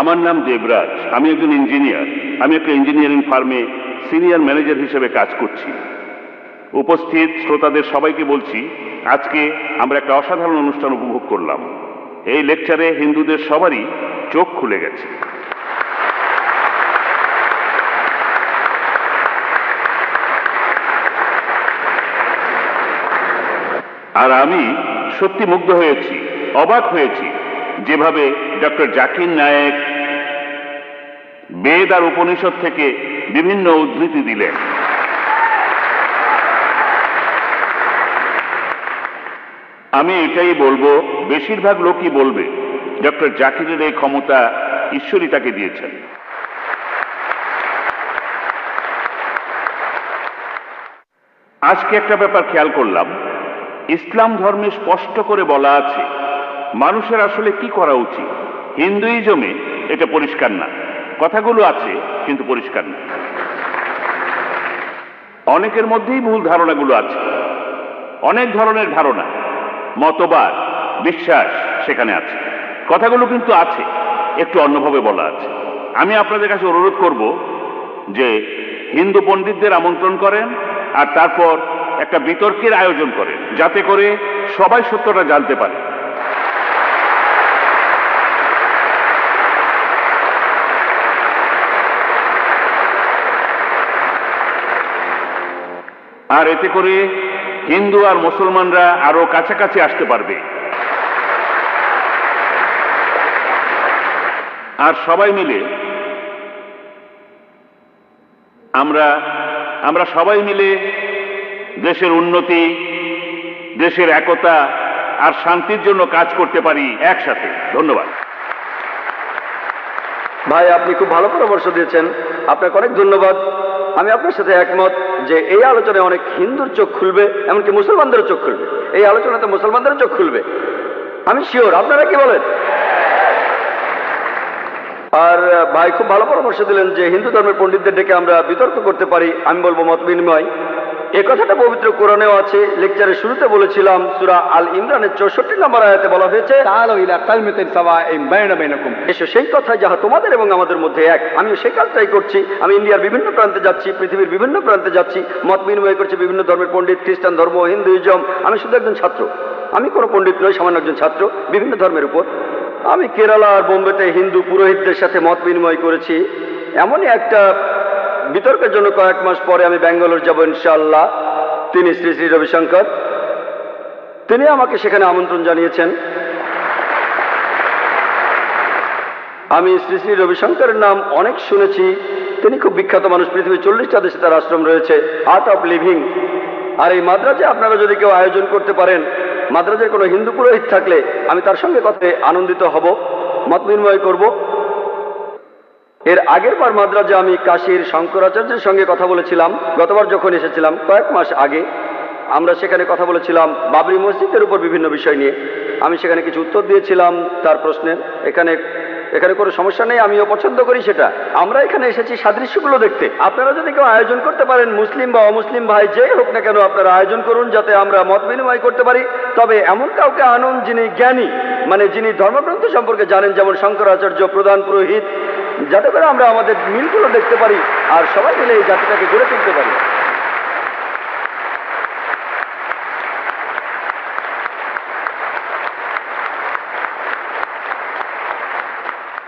আমার নাম দেবরাজ, আমি একজন ইঞ্জিনিয়ার। আমি একটা ইঞ্জিনিয়ারিং ফার্মে সিনিয়র ম্যানেজার হিসেবে কাজ করছি। উপস্থিত শ্রোতাদের সবাইকে বলছি, আজকে আমরা একটা অসাধারণ অনুষ্ঠান উপভোগ করলাম। এই লেকচারে হিন্দুদের সবারই চোখ খুলে গেছে। আর আমি সত্যি মুগ্ধ হয়েছি, অবাক হয়েছি যেভাবে ডক্টর জাকির নায়েক বেদ আর উপনিষদ থেকে বিভিন্ন উদ্ধৃতি দিলেন। আমি এটাই বলব, বেশিরভাগ লোকই বলবে, ডক্টর জাকিরের এই ক্ষমতা ঈশ্বরই তাকে দিয়েছেন। আজকে একটা ব্যাপার খেয়াল করলাম, ইসলাম ধর্মে স্পষ্ট করে বলা আছে মানুষের আসলে কি করা উচিত? হিন্দুইজমে এটা পরিষ্কার না। কথাগুলো আছে, কিন্তু পরিষ্কার না। অনেকের মধ্যেই ভুল ধারণাগুলো আছে। অনেক ধরনের ধারণা, মতবাদ, বিশ্বাস সেখানে আছে। কথাগুলো কিন্তু আছে, একটু অন্যভাবে বলা আছে। আমি আপনাদের কাছে অনুরোধ করব যে হিন্দু পণ্ডিতদের আমন্ত্রণ করেন আর তারপর একটা বিতর্কের আয়োজন করেন, যাতে করে সবাই সত্যটা জানতে পারে। আর এতে করে হিন্দু আর মুসলমানরা আরও কাছাকাছি আসতে পারবে। আর সবাই মিলে আমরা আমরা সবাই মিলে দেশের উন্নতি, দেশের একতা আর শান্তির জন্য কাজ করতে পারি একসাথে। ধন্যবাদ। ভাই, আপনি খুব ভালো পরামর্শ দিয়েছেন। আপনাকে অনেক ধন্যবাদ। আমি আপনার সাথে একমত যে এই আলোচনায় অনেক হিন্দুর চোখ খুলবে, এমনকি মুসলমানদেরও চোখ খুলবে। এই আলোচনাতে মুসলমানদের চোখ খুলবে। আমি শিওর আপনারা কি বলেন? আর, ভাই, খুব ভালো পরামর্শ দিলেন যে হিন্দু ধর্মের পণ্ডিতদের ডেকে আমরা বিতর্ক করতে পারি, আমি বলব মত বিনিময়। এ কথাটা পবিত্র কোরআনেও আছে। লেকচারের শুরুতে বলেছিলাম সুরা আল ইমরানের চৌষট্টি নম্বর আয়াতে বলা হয়েছে এসো সেই কথা যাহা তোমাদের এবং আমাদের মধ্যে এক। আমিও সেই কাজটাই করছি। আমি ইন্ডিয়ার বিভিন্ন প্রান্তে যাচ্ছি পৃথিবীর বিভিন্ন প্রান্তে যাচ্ছি মত বিনিময় করছি বিভিন্ন ধর্মের পণ্ডিত খ্রিস্টান ধর্ম হিন্দুইজম আমি শুধু একজন ছাত্র। আমি কোনো পণ্ডিত নই সামান্য একজন ছাত্র বিভিন্ন ধর্মের উপর। আমি কেরালা আর বোম্বেতে হিন্দু পুরোহিতদের সাথে মত বিনিময় করেছি। এমনই একটা বিতর্কের জন্য কয়েক মাস পরে আমি ব্যাঙ্গালোর যাব ইনশাআল্লাহ। তিনি শ্রী শ্রী রবিশঙ্কর। তিনি আমাকে সেখানে আমন্ত্রণ জানিয়েছেন। আমি শ্রী শ্রী রবিশঙ্করের নাম অনেক শুনেছি। তিনি খুব বিখ্যাত মানুষ। পৃথিবীর চল্লিশটা দেশে তার আশ্রম রয়েছে। আর্ট অফ লিভিং আর এই মাদ্রাজে আপনারা যদি কেউ আয়োজন করতে পারেন, মাদ্রাজের কোনো হিন্দু পুরোহিত থাকলে আমি তার সঙ্গে কথা আনন্দিত হব, মত বিনিময় করব। এর আগের বার মাদ্রাজে আমি কাশীর শঙ্করাচার্যের সঙ্গে কথা বলেছিলাম, গতবার যখন এসেছিলাম, কয়েক মাস আগে, আমরা সেখানে কথা বলেছিলাম বাবরি মসজিদের উপর বিভিন্ন বিষয় নিয়ে। আমি সেখানে কিছু উত্তর দিয়েছিলাম তার প্রশ্নের। এখানে এখানে কোনো সমস্যা নেই, আমিও পছন্দ করি সেটা। আমরা এখানে এসেছি সাদৃশ্যগুলো দেখতে। আপনারা যদি কেউ আয়োজন করতে পারেন, মুসলিম বা অমুসলিম ভাই যে হোক না কেন আপনারা আয়োজন করুন যাতে আমরা মত বিনিময় করতে পারি। তবে এমন কাউকে আনুন যিনি জ্ঞানী মানে যিনি ধর্মগ্রন্থ সম্পর্কে জানেন, যেমন শঙ্করাচার্য প্রধান পুরোহিত যাতে করে আমরা আমাদের মিলগুলো দেখতে পারি আর সবাই মিলে এই জাতিটাকে গড়ে তুলতে পারি।